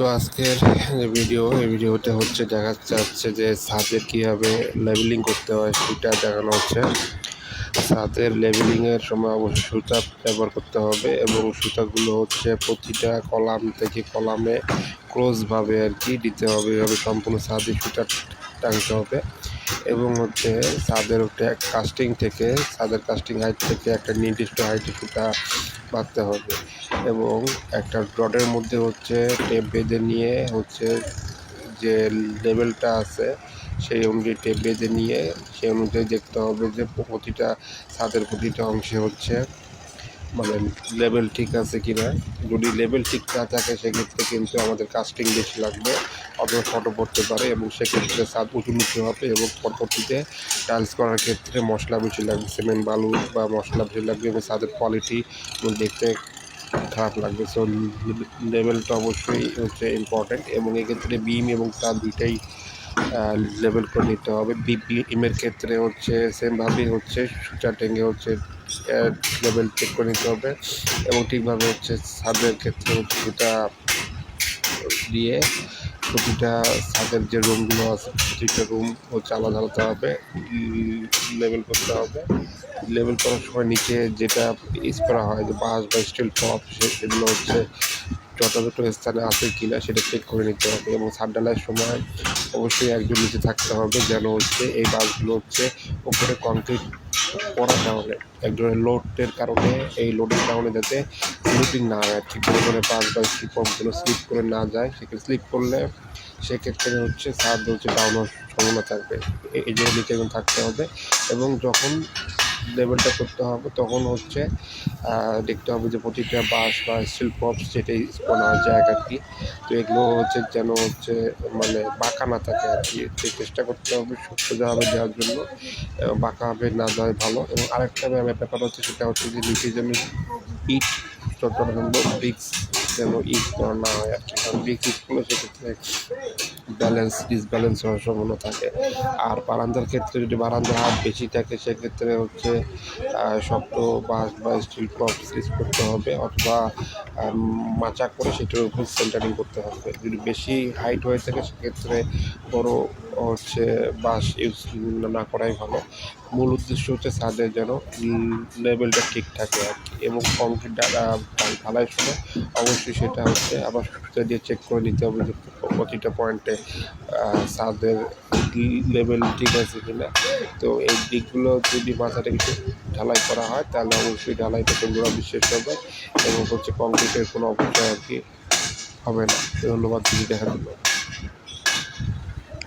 তো আজকের যে ভিডিও এই ভিডিওতে হচ্ছে দেখা যাচ্ছে যে ছাদে কীভাবে লেবেলিং করতে হয়, সেটা দেখানো হচ্ছে। ছাদের লেবেলিংয়ের সময় অবশ্যই সুতা ব্যবহার করতে হবে এবং সুতাগুলো হচ্ছে প্রতিটা কলাম থেকে কলামে ক্লোজভাবে আর কি দিতে হবে। এভাবে সম্পূর্ণ ছাদে সুতা টাঙতে হবে। এবং হচ্ছে ছাদের কাস্টিং থেকে ছাদের কাস্টিং হাইট থেকে একটা নির্দিষ্ট হাইটে সুতা বাঁধতে হবে। এবং একটা রডের মধ্যে হচ্ছে টেপ বেঁধে নিয়ে হচ্ছে যে লেভেলটা আছে, সেই অনুযায়ী টেপ বেঁধে নিয়ে, সেই অনুযায়ী দেখতে হবে যে প্রতিটা ছাদের প্রতিটা অংশে হচ্ছে মানে লেভেল ঠিক আছে কি না যদি লেভেল ঠিক না থাকে, সেক্ষেত্রে কিন্তু আমাদের কাস্টিং বেশি লাগবে। অথবা ফটো পড়তে পারে এবং সেক্ষেত্রে ছাদ উঁচু নিচু হবে এবং পরবর্তীতে টাইলস করার ক্ষেত্রে মশলা বেশি লাগবে সিমেন্ট বালু বা মশলা বেশি লাগবে এবং ছাদের কোয়ালিটি দেখতে খারাপ লাগবে। সো লেভেলটা অবশ্যই হচ্ছে ইম্পর্ট্যান্ট এবং এক্ষেত্রে বিম এবং তার দুইটাই লেভেল করে নিতে হবে। বিমের ক্ষেত্রে হচ্ছে সেমভাবেই হচ্ছে, সুচার টেঙ্গে হচ্ছে লেভেল চেক করে নিতে হবে এবং ঠিকভাবে হচ্ছে ছাদের ক্ষেত্রে সেটা দিয়ে প্রতিটা ছাদের যে রুমগুলো আছে, প্রতিটা রুম হচ্ছে আলাদা আলাদা হবে লেভেল করতে হবে। লেভেল করার সময় নিচে যেটা ইউজ করা হয়, যে বাঁশ বা স্টিল টপ সেগুলো হচ্ছে যথাযথ স্থানে আছে কি না সেটা চেক করে নিতে হবে এবং ছাদ ঢালাইয়ের সময় অবশ্যই একজন নিচে থাকতে হবে যেন হচ্ছে এই বাসগুলো হচ্ছে উপরে কংক্রিট পড়ার কারণে এক ধরনের লোডের কারণে এই লোডের কারণে যাতে স্লিপিং না হয়। ঠিক করে পাঁচ বা স্লিপ স্লিপ করে না যায়, সেক্ষেত্রে স্লিপ করলে সেক্ষেত্রে হচ্ছে ছাদ হচ্ছে ডাউন হওয়ার সম্ভাবনা থাকবে এই জন্য নিচে একজন থাকতে হবে এবং যখন লেভেলটা করতে হবে তখন হচ্ছে দেখতে হবে যে প্রতিটা বাস বা স্টিল প্রপস যেটাই বানার জায়গা আর কি, তো এগুলো হচ্ছে যেন হচ্ছে মানে বাঁকা না থাকে আর কি। চেষ্টা করতে হবে সোজাভাবে দেওয়ার জন্য বাঁকাভাবে না দেওয়াই ভালো। এবং আরেকটা ব্যাপার হচ্ছে সেটা হচ্ছে যে নিচে যেন ইট যতটা সম্ভব যেন ইট করা না হয় আর কি কারণ ব্রিক্স ইউজ করলে সেক্ষেত্রে ব্যালেন্স ডিসব্যালেন্স হওয়ার সম্ভাবনা থাকে। আর বারান্দার ক্ষেত্রে যদি বারান্দার হাত বেশি থাকে, সেক্ষেত্রে হচ্ছে শক্ত বাঁশ বা স্টিল প্রপস ইউজ করতে হবে অথবা মাচা করে সেটার উপর সেন্টারিং করতে হবে। যদি বেশি হাইট হয়ে থাকে, সেক্ষেত্রে বড় হচ্ছে বাঁশ ইউজ না করাই ভালো। মূল উদ্দেশ্য হচ্ছে ছাদের যেন লেভেলটা ঠিক থাকে আর কি এবং কংক্রিট ঢালাইয়ের সময় অবশ্যই সেটা হচ্ছে আবার দিয়ে চেক করে নিতে হবে যে প্রতিটা পয়েন্টে ছাদের লেভেল ঠিক আছে কি না তো এই দিকগুলো যদি মাথাটা একটু ঢালাই করা হয়, তাহলে অবশ্যই ঢালাইটা তোমরা বিশ্বাস হবে এবং হচ্ছে কংক্রিটের কোনো অপচয় আর কি হবে না। ধন্যবাদ যদি দেখা দিল